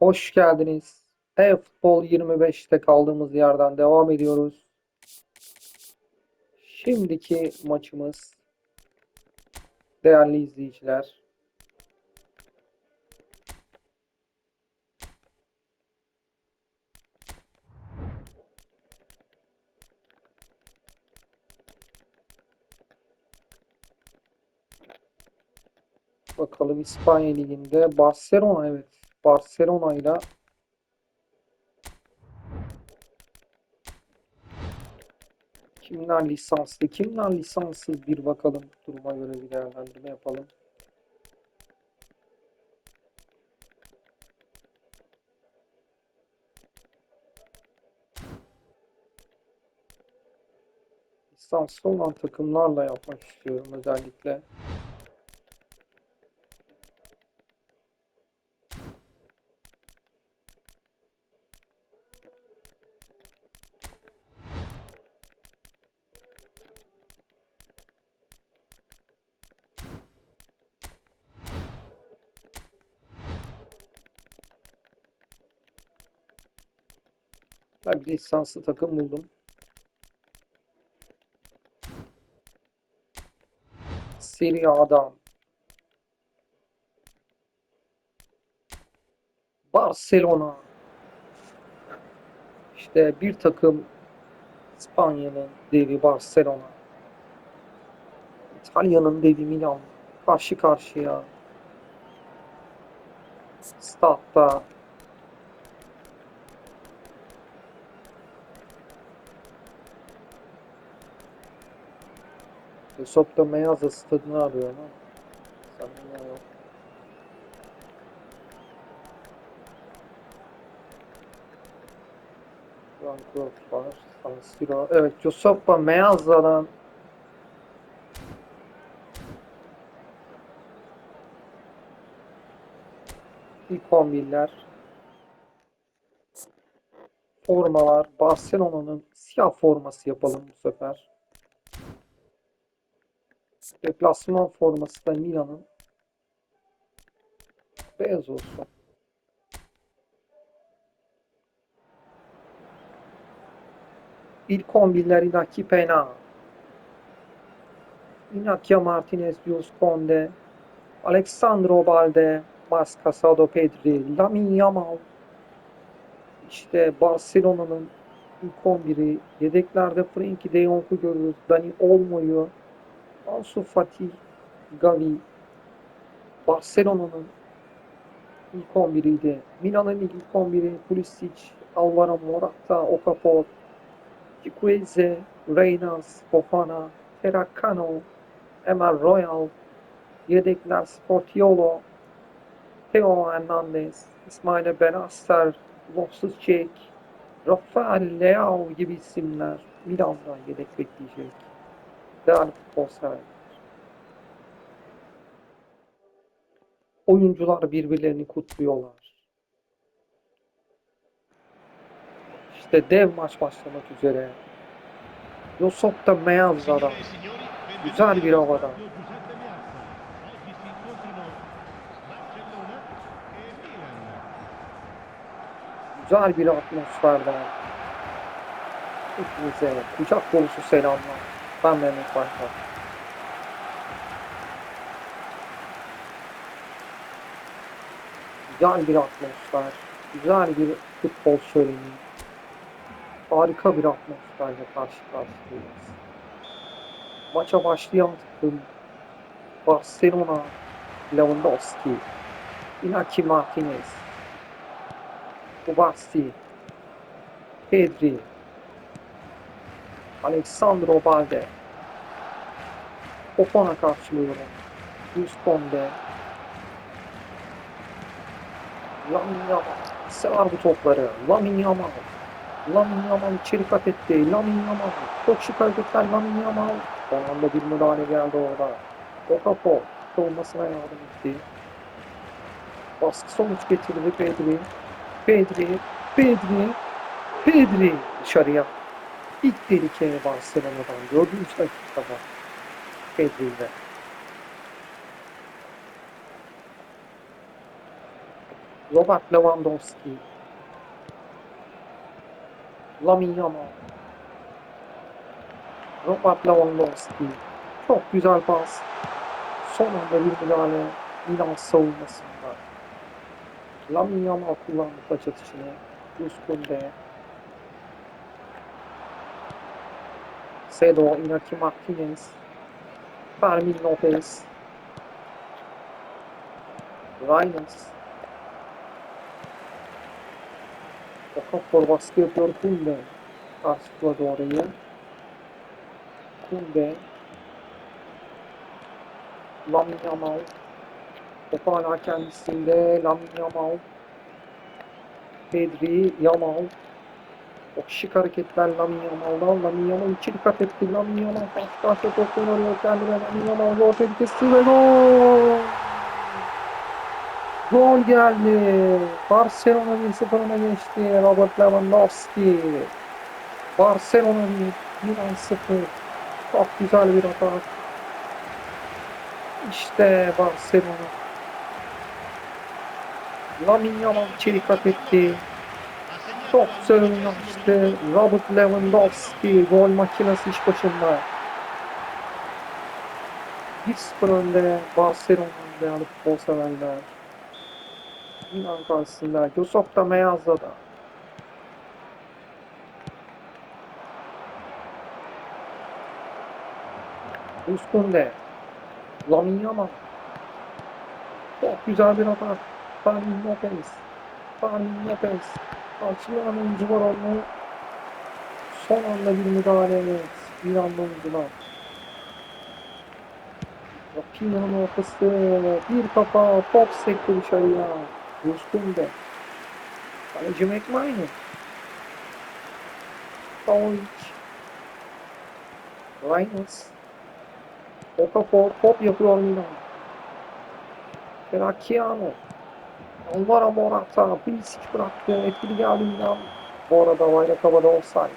Hoş geldiniz. E-Futbol 25'te kaldığımız yerden devam ediyoruz. Şimdiki maçımız değerli izleyiciler. Bakalım İspanya Ligi'nde Barcelona evet. Barcelona ile kimler lisanslı, kimler lisanssız bir bakalım. Duruma göre bir değerlendirme yapalım. Lisanslı olan takımlarla yapmak istiyorum özellikle. Lisanslı takım buldum. Serie A'dan Barcelona. İşte bir takım İspanya'nın devi Barcelona. İtalya'nın devi Milan. Karşı karşıya. Stad'da Da Meazza stadını arıyor ama sanırım yok. Evet, Giuseppe Meazza'dan ilk 11'ler formalar Barcelona'nın siyah forması yapalım bu sefer. Deplasman forması da Milan'ın beyaz olsun. İlk 11'ler Inaki Pena. Iñaki Martinez, Jules Conde, Alexandro Balde, Mas Casado Pedri, Lamine Yamal. İşte Barcelona'nın ilk 11'i. Yedeklerde Frenkie de Jong'u görürüz. Dani Olmo'yu, Ansu Fati, Gavi, Barcelona'nın ilk 11'iydi. Milan'ın ilk 11'i Pulisic, Alvaro Morata, Okafor, Chikwueze, Reynolds, Fofana, Terracano, Emel Royal, yedekler Sportiolo, Theo Hernandez, İsmail Benacer, Loftus-Cheek, Rafael Leao gibi isimler Milan'da yedek bekleyecek. Futbol severler. Oyuncular birbirlerini kutluyorlar. İşte dev maç başlamak üzere. Da Meazza'da güzel bir havada. Güzel bir atmosferden. Hepinize kucak dolusu selamlar. Ben Mehmet Başar. Güzel bir atmosfer, güzel bir futbol şöleni, harika bir atmosferle karşı karşıyayız. Maça başlayan takım Barcelona, Lewandowski, Inaki Martinez, Kubasti, Pedri, Alexandro Balde, Fofana karşılıyorum. Luis Conde, Lamine Yamal. Sever bu topları. Lamine Yamal. Lamine Yamal içeri kat etti. Lamine Yamal. Çok şık hareketler Lamine Yamal. Son anda bir müdahale geldi orada. Okafor savunmasına yardım etti. Baskı sonuç getirdi Pedri. Pedri. Pedri. Pedri dışarıya. İlk tehlike Barcelona'dan dördüncü dakikada Pedri'yle. Robert Lewandowski. Lamine Yamal. Robert Lewandowski. Çok güzel pas. Son anda bir müdahale. Milan savunmasında. Lamine Yamal kullandı taç atışını. Üstünde. Sedo, Inaki Martinez. Fermin Lopez. Reynolds. Okafor baskı yapıyor Kunde. Karşıladı orayı. Kunde. Lamine Yamal. Top hala kendisinde. Lamine Yamal. Pedri, Yamal. O şık hareketler Lamine Yamal'dan. Lamine Yamal içeri kat etti. Lamine Yamal karşı karşıya top oynuyor kendine. Lamine Yamal gol tehlikesi ve gol! Gol geldi. Barcelona 1-0 öne geçti. Robert Lewandowski. Barcelona 1, Milan 0. Çok güzel bir atak. İşte Barcelona. Lamine Yamal içeri kat etti. Çok oynamıştı. Robert Lewandowski gol makinesi iş başında. 1-0 önde Barcelona değerli futbol severler. Milan karşısında Yusuf da Meyaz'da da. Üstünde. Lamine Yamal. Çok güzel bir atak. Fermin Lopez. Fermin Lopez. Karşılayan oyuncu var onu. Son anda bir müdahale evet. Milan'da oyuncular. Rapino'nun ortası. Bir kafa. Top sekti dışarıya. Üstünde. Kaleci McMahon. Paolic. Reynolds. Okafor top yapıyor Milan. Terrakiano. Alvaro Morata. Bilisic bıraktı. Etkili geldi Milan. Bu arada bayrak havada offside.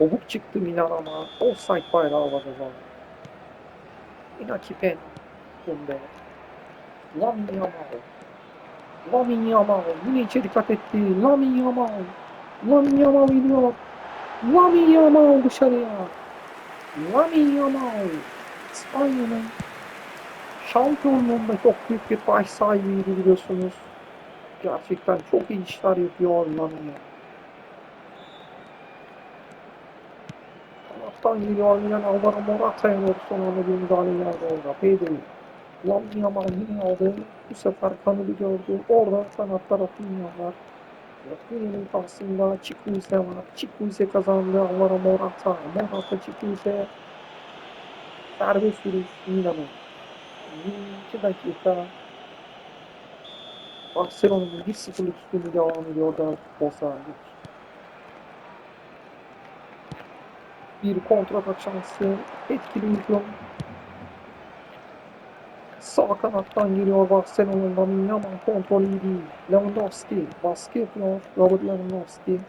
Obuk çıktı Milan ama offside bayrağı havada var. Inaki Pen. Kunde. Lamine Yamal. Lamine Yamal. Yine içeri dikkat etti. Lamine Yamal. Lamine Yamal gidiyor. Lamine Yamal dışarıya. Lamine Yamal. İspanya'nın şampiyonluğunda çok büyük bir baş sahibiydi biliyorsunuz. Gerçekten çok iyi işler yapıyor Yamal. Kanattan geliyor Milan Alvaro Morata'ya doğru son anda bir müdahale geldi orada. Pedri. Lamine Yamal yine aldı. Bu sefer kanadı gördü. Orada kanatlar Rafinha Rafinha'nın karşısında Çikuyse var. Çikuyse kazandı. Alvaro Morata. Morata Çikuyse. Serbest vuruş Milan'ın. 22 dakika. Barcelona'nın 1-0'lık üstünlüğü devam ediyor da sahibi. Bir kontratak şansı. Etkili hücum. Sağ kanattan geliyor Barcelona'dan Lamine Yamal kontrol iyi değil. Lewandowski baskı yapıyor. Robert Lewandowski.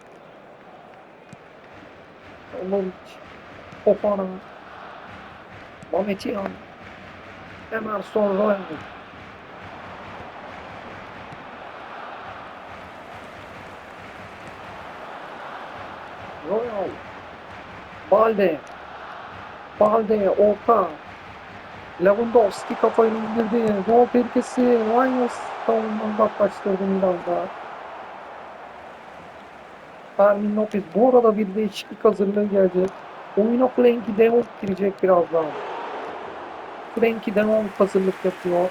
Lovic. Fofana. Mametian. Emerson Royal. Royal. Balde. Balde orta. Lewandowski kafayı indirdi. Gol tehlikesi. Ramos savunmadan uzaklaştırdı Milan'da. Fermin Lopez. Bu arada bir değişiklik hazırlığı gelecek. Oyuna Frenkie de Jong girecek birazdan. Frenkie de Jong hazırlık yapıyor.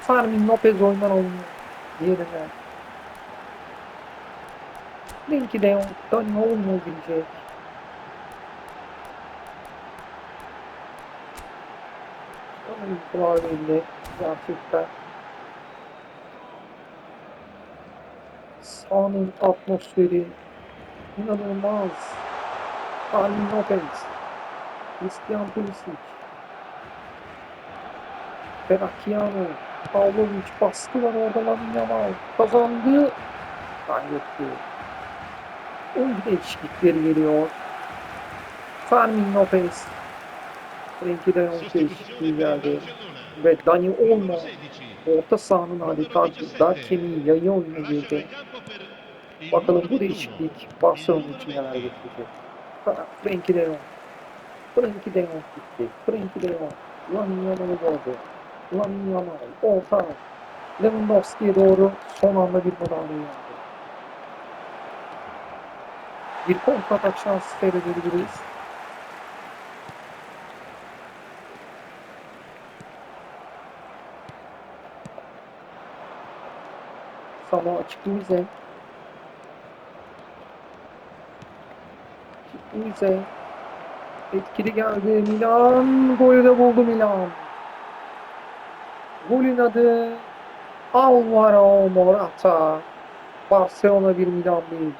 Fermin Lopez oynar oynuyor. Yerine. Frenkie de Dani Olmo girecek. Oyuncular belli. Gerçekten. Sahanın atmosferi inanılmaz. Fermin Lopez. Christian Pulisic. Ferracchiano. Pavlovic baskı var orada Lamine Yamal. Kazandı. Kaybetti. Oyun değişiklikleri geliyor. Fermin Lopez. Frenkie de Jong değişikliği geldi. Ve Dani Olmo orta sahanın adeta dar kemiği yayı oyuna girdi. Bakalım bu değişiklik Barcelona için neler getirecek. Frenkie de Jong. Frenkie de Jong gitti. Frenkie de Jong. Lamine Yamal'ı gördü. Lamine Yamal. Orta. Lewandowski'ye doğru son anda bir müdahale geldi. Bir kontratak şansı seyredebiliriz. Sama açık bize. Etkili geldi Milan. Golü de buldu Milan. Golün adı Alvaro Morata. Barcelona 1 Milan 1.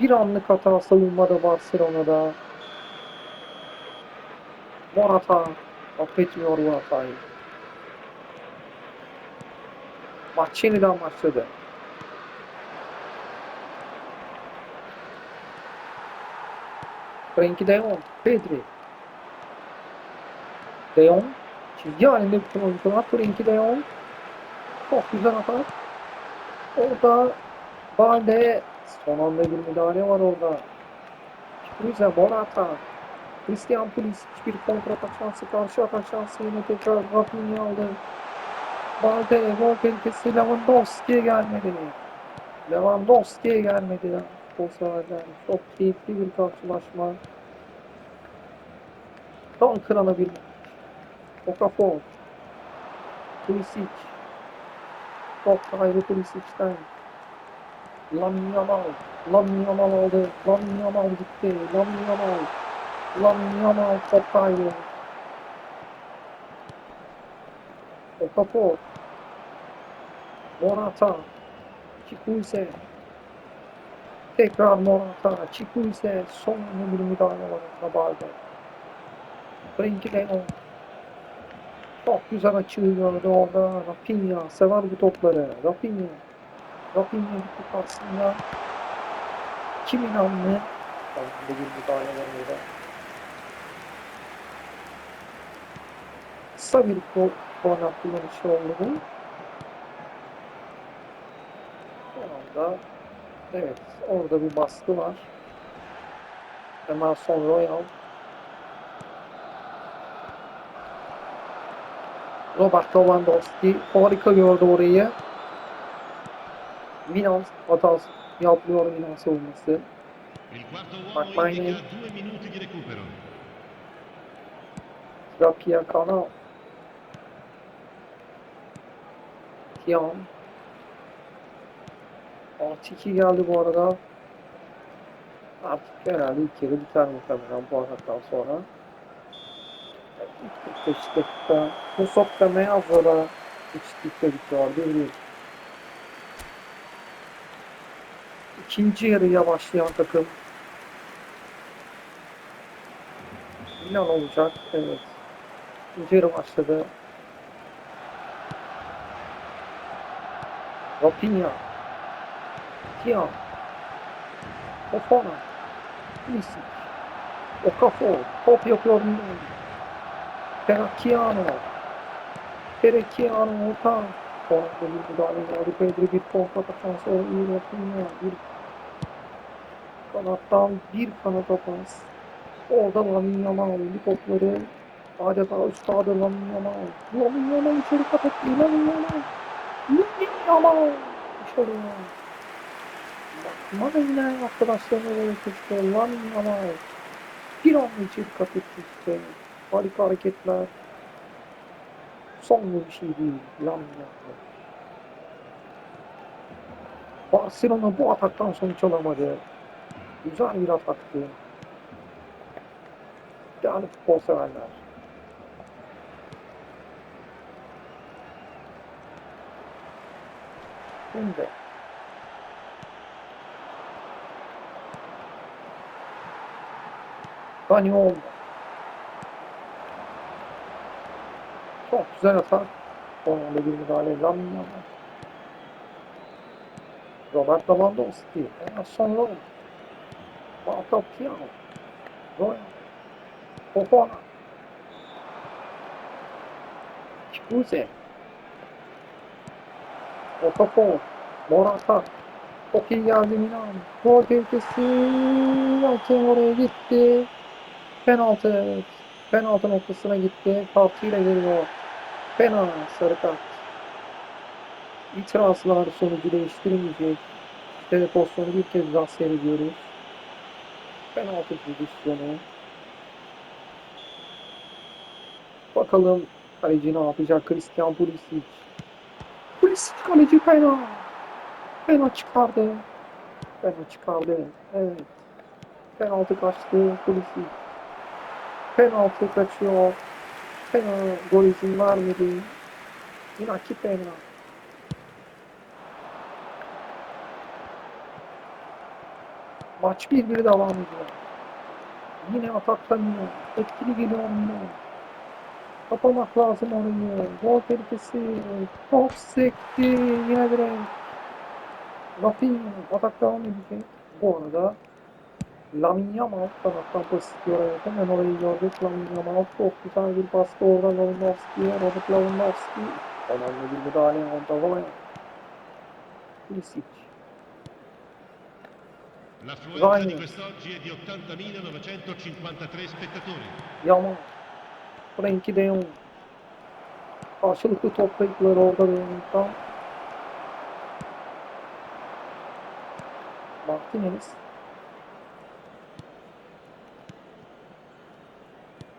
Bir anlık hata savunmada Barcelona'da. Morata affetmiyor bu hatayı. Maç yeniden başladı. Frenkie de Jong, Pedri. De Jong, çizgi halinde bütün oyuncular. Frenkie de Jong, çok güzel atar. Orada Balde, son anda bir müdahale var orada. Rize, Morata, Christian Pulisic bir kontratak şansı, karşı atak şansı yine tekrar Rafinha aldı. Balde, gol tehlikesi Lewandowski'ye gelmedi. Lewandowski'ye gelmedi. Futbol severler. Çok keyifli bir karşılaşma. Tam kırana bir. Okafor. Pulisic. Top kaybı Pulisic'ten. Lamine Yamal. Lamine Yamal aldı. Lamine Yamal gitti. Lamine Yamal. Lamine Yamal top kaybı. Okafor. Morata. Çikuyse. Tekrar Morata. Çikuyse. Son bir müdahale var. De Jong. Çok güzel açığı gördü orada. Rafinha. Sever bu topları. Rafinha. Rafinha gitti karşısında. Kim inandı? Orada bir müdahale var orada. Kısa bir korner kullanışı oldu bu. Şu anda evet orada bir baskı var. Emerson Royal Robert Lewandowski harika gördü orayı. Milan hatası yapıyor Milan savunması. Recupero. Rapia Kana. Tiam. Artı 2 geldi bu arada. Artık herhalde ilk yarı biter muhtemelen bu ataktan sonra. İlk 45 dakika. Bu sokta Meazzo'da içlikte bitiyor. 1-1. İkinci yarıya başlayan takım Milan olacak. Evet. İkinci yarı başladı. Rafinha. Tiam. Fofana. Pulisic. Okafor. Top yapıyor Milan. Perakkiano. Perakkiano orta. Sonra bir müdahale geldi. Pedri bir kontrata şansı. O iyi Rafinha. Bir kanattan bir kanata pas. Orada Lamine Yamal bu topları adeta üstadı Lamine Yamal. Lamine Yamal içeri kat etti. Lamine Yamal. Lamine Yamal. Dışarıya. Bakma yine arkadaşlarına böyle çıktı. Lamine Yamal. Bir içeri kat etti işte. Harika hareketler. Son bir şey değil. Lamine Yamal. Barcelona bu ataktan sonuç alamadı. Güzel bir ataktı. Yani futbol severler. Şimdi Dani oldu. Çok güzel atar. Son anda bir müdahale Lamine Yamal. Robert Lewandowski. Emerson Royal. Marta Piano. Royal. Fofana. Kikuze. Okafor. Morata. Çok iyi geldi Milan. Gol tehlikesi. Hakem oraya gitti. Penaltı. Penaltı noktasına gitti. Kartıyla geliyor. Fena sarı kart. İtirazlar sonucu değiştirmeyecek. İşte pozisyonu bir kez daha seyrediyoruz. Penaltı pozisyonu. Bakalım kaleci ne yapacak? Christian Pulisic. Pulisic kaleci fena. Fena çıkardı. Fena çıkardı. Evet. Penaltı kaçtı. Pulisic. Penaltı kaçıyor. Fena gol izin vermedi. Inaki fena. Maç 1-1 devam ediyor. Yine Milan. Etkili geliyor Milan. Kapamak lazım orayı. Gol tehlikesi. Top sekti. Yine direkt. Rafinha atak devam edecek. Bu arada Lamine Yamal kanattan pas istiyor evet. Hemen orayı gördük. Lamine Yamal çok güzel bir baskı orada Lewandowski'ye. Robert Lewandowski. Önemli bir müdahale. Onda Vaya. Pulisic. L'affluenza di quest'oggi è di 80.953 spettatori. Yamal. Frenkie de Jong. Karşılıklı top kayıpları orada Bellingham. Martinez.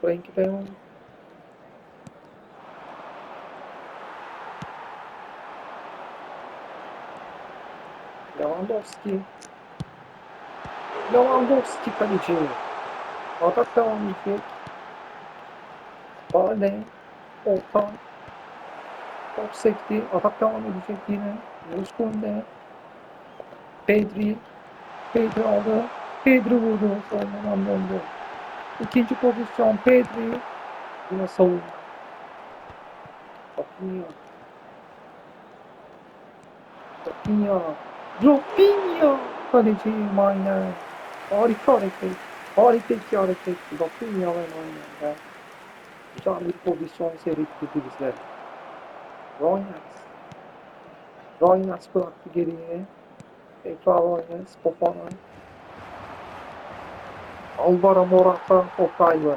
Frenkie de Jong. Lewandowski. Lewandowski kaleci. Atak devam edecek. Bale, Orta, top sekti, atak devam edecek yine. Ruskunde, Pedri, Pedri aldı, Pedri vurdu, savunmadan döndü. İkinci pozisyon Pedri, yine savunma. Rafinha, Rafinha, Rafinha, kaleci Mayner. Harika hareket, harika iki hareket, Rafinha ve Mayner. Güzel bir pozisyon seyrettirdi bizler. Royals. Royals bıraktı geriye. Tekrar Royals. Fofana. Alvaro Morata top kaybı.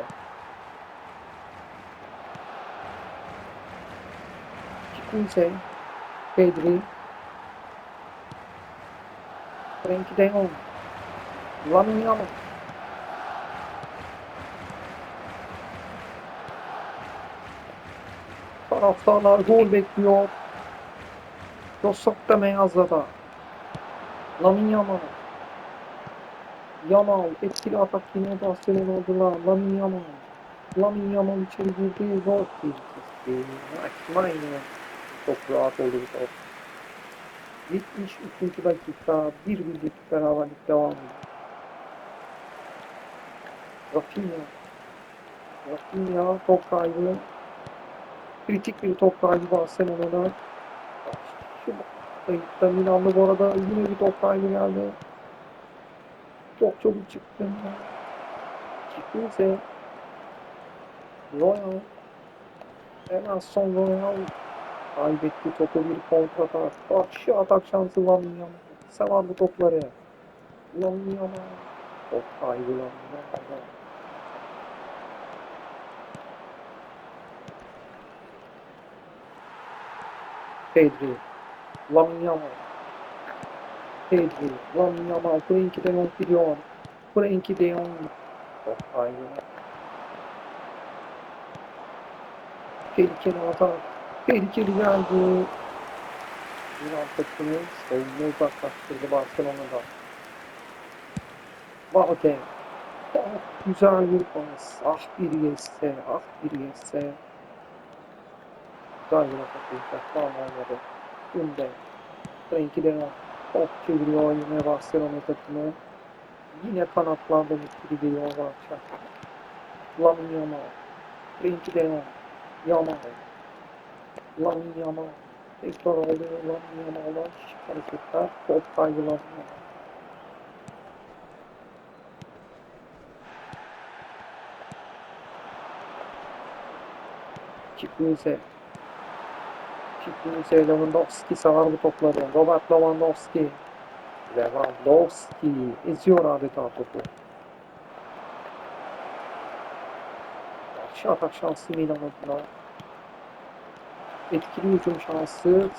Kikuse. Pedri. Frenkie de Jong. Lamine Yamal. Taraftarlar gol bekliyor. Josep de Meaza'da. Lamin Yamal. Yamal etkili atak yine Barcelona oldular. Lamin Yamal. Lamin Yamal içeri girdi. Gol tehlikesi. Aynen. Çok rahat oldu bu top. 73. dakika. Bir birlik beraberlik devam ediyor. Rafinha. Rafinha top kaybı. Kritik bir top kaybı Barcelona'da. Şu dakikada Milan'da bu arada yine bir top kaybı geldi. Çok çabuk çıktı. Çıktıysa Royal hemen son Royal kaybetti topu bir kontratak. Karşı atak şansı Lamine Yamal. Sever bu topları. Lamine Yamal. Top kaybı Yamal. Pedri, Lamine Yamal, Pedri, Lamine Yamal, Frenkie de gidiyor. Frenkie de. Çok aynı. Tehlikeli atak. Tehlikeli geldi. Milan takımı savunma uzaklaştırdı Barcelona'da. Valde. Çok güzel bir pas. Ah bir yetse, ah bir yetse. Güzel bir atak olacak. Tamam olmadı. Günde. Frenkie de Jong top çeviriyor yine Barcelona takımı. Yine kanatlardan etkili geliyor bu akşam. Lamine Yamal. Frenkie de Jong. Yamal. Lamine Yamal. Tekrar alıyor Lamine Yamal'dan hareketler. Top kaybı Lamine Yamal. Kipnize. Kipnize Lewandowski savar bu topları. Robert Lewandowski. Lewandowski eziyor adeta topu. Karşı atak şansı Milan adına. Etkili hücum şansı.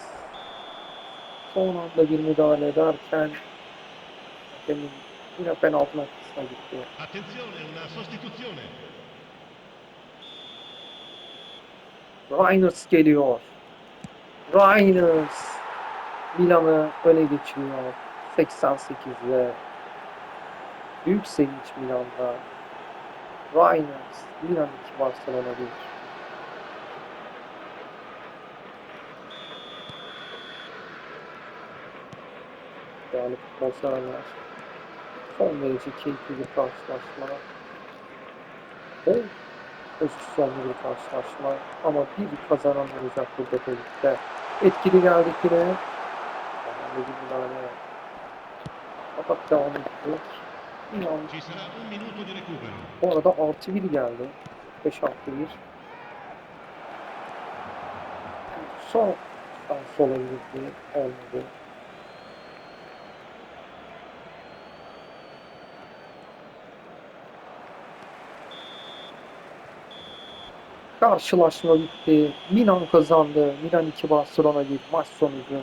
Son anda bir müdahale ederken hakemin yine penaltı noktasına gitti. Reiners geliyor. Reiners Milan'ı öne geçiriyor. 88'de. Büyük sevinç Milan'da. Reiners Milan 2 Barcelona 1. Değerli futbol severler. Son derece keyifli bir karşılaşma. Bol pozisyonlu bir karşılaşma ama bir kazanan olacak burada birlikte. Etkili bir müdahale. Fakat devam recupero. bu arada artı 1 geldi. 5 artı 1. Son şans olabilirdi. Olmadı. Karşılaşma bitti. Milan kazandı. Milan 2 Barcelona 1 maç sonucu.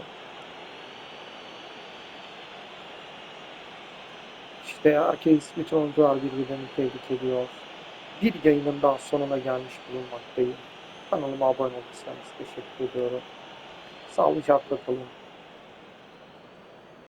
İşte herkes bütün oyuncular birbirlerini tebrik ediyor. Bir yayının daha sonuna gelmiş bulunmaktayım. Kanalıma abone olursanız teşekkür ediyorum. Sağlıcakla kalın.